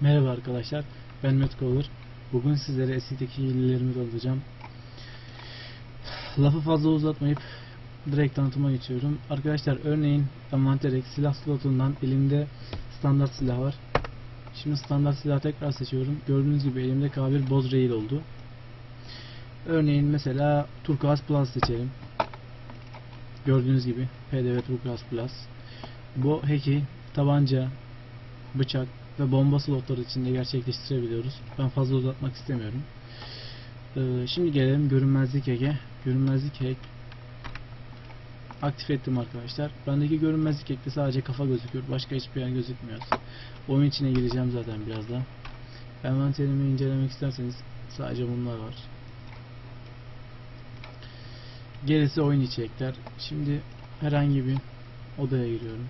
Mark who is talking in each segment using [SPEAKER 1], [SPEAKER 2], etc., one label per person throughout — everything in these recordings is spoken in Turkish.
[SPEAKER 1] Merhaba arkadaşlar, ben Met Olur. Bugün sizlere eski'deki hilelerimi tanıtacağım. Lafı fazla uzatmayıp direkt tanıtıma geçiyorum. Arkadaşlar örneğin envantere silah slotundan elimde standart silah var. Şimdi standart silah tekrar seçiyorum. Gördüğünüz gibi elimde K1 Boz Rail oldu. Örneğin mesela Turkuaz Plus seçelim. Gördüğünüz gibi PDV Turkuaz Plus. Bu hack'i tabanca, bıçak ve bomba slotları içinde gerçekleştirebiliyoruz. Ben fazla uzatmak istemiyorum. Ee, şimdi gelelim görünmezlik hack'e. Görünmezlik hack aktif ettim arkadaşlar. Bendeki görünmezlik hack'te sadece kafa gözüküyor. Başka hiçbir yer gözükmüyor. Oyun içine gireceğim zaten birazdan. Envanterimi incelemek isterseniz sadece bunlar var. Gerisi oyun içi hackler. Şimdi herhangi bir odaya giriyorum.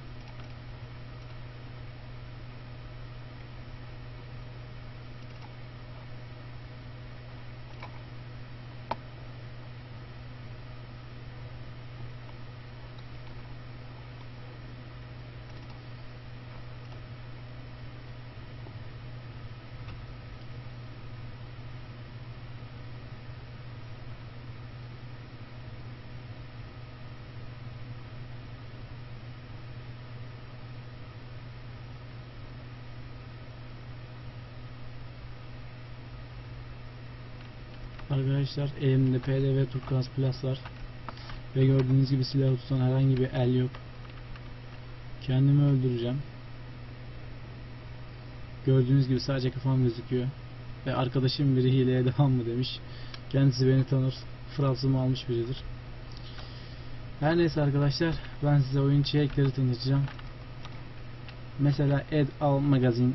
[SPEAKER 1] Arkadaşlar elimde PDV Turkuaz Plus var. Ve gördüğünüz gibi silah tutan herhangi bir el yok. Kendimi öldüreceğim. Gördüğünüz gibi sadece kafam gözüküyor. Ve arkadaşım biri hileye devam mı demiş. Kendisi beni tanır. Frapsımı almış biridir. Her neyse arkadaşlar ben size oyun içerikleri tanıtacağım. Mesela Ed Al Magazine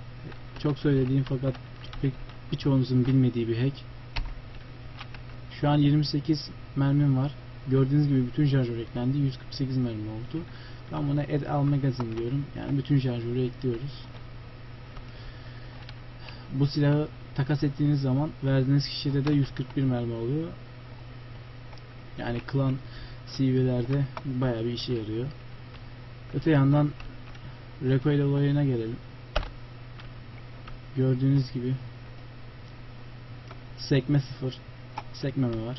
[SPEAKER 1] çok söylediğim fakat pek birçoğunuzun bilmediği bir hack. Şu an 28 mermim var. Gördüğünüz gibi bütün şarjör eklendi. 148 mermi oldu. Ben buna add al magazine diyorum. Yani bütün şarjörü ekliyoruz. Bu silahı takas ettiğiniz zaman verdiğiniz kişide de 141 mermi oluyor. Yani klan CV'lerde bayağı bir işe yarıyor. Öte yandan recoil olayına gelelim. Gördüğünüz gibi sekme 0 sekmeme var.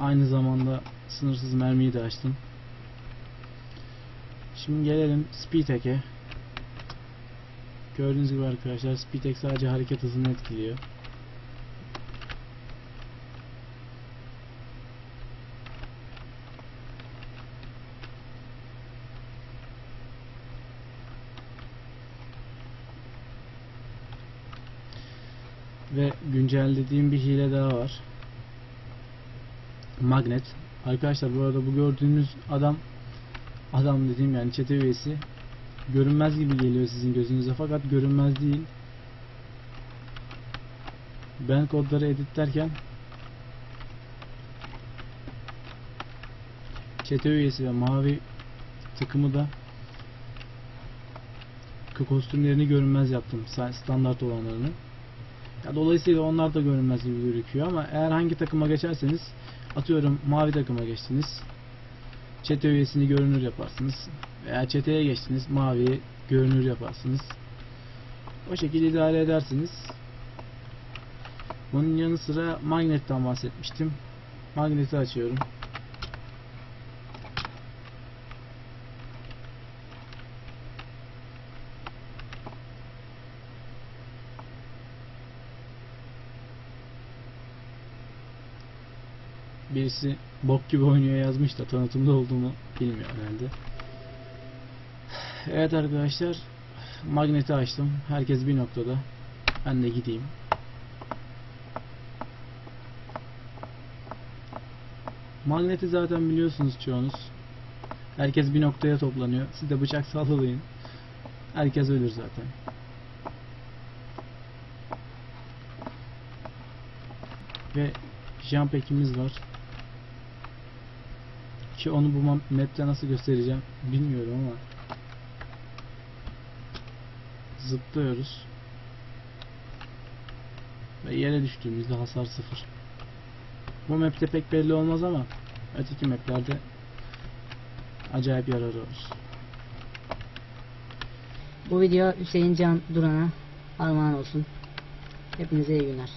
[SPEAKER 1] Aynı zamanda sınırsız mermiyi de açtım. Şimdi gelelim speed hack'e. Gördüğünüz gibi arkadaşlar speed hack sadece hareket hızını etkiliyor. Ve güncellediğim bir hile daha var. Magnet. Arkadaşlar bu arada bu gördüğünüz adam adam dediğim yani çete üyesi görünmez gibi geliyor sizin gözünüze fakat görünmez değil. Ben kodları editlerken çete üyesi ve mavi takımı da kostümlerini görünmez yaptım standart olanlarını. Dolayısıyla onlar da görünmez gibi gözüküyor ama eğer hangi takıma geçerseniz atıyorum mavi takıma geçtiniz. Çete üyesini görünür yaparsınız. Veya çeteye geçtiniz maviyi görünür yaparsınız. O şekilde idare edersiniz. Bunun yanı sıra magnetten bahsetmiştim. Magneti açıyorum. Birisi bok gibi oynuyor yazmış da tanıtımda olduğumu bilmiyor herhalde. Evet arkadaşlar magneti açtım. Herkes bir noktada. Ben de gideyim. Magneti zaten biliyorsunuz çoğunuz. Herkes bir noktaya toplanıyor. Siz de bıçak sallayın. Herkes ölür zaten. Ve jump ekimiz var. Ki onu bu map'te nasıl göstereceğim bilmiyorum ama zıplıyoruz ve yere düştüğümüzde hasar sıfır. Bu map'te pek belli olmaz ama öteki maplerde acayip yararı var.
[SPEAKER 2] Bu video Hüseyin Can Duran'a armağan olsun. Hepinize iyi günler.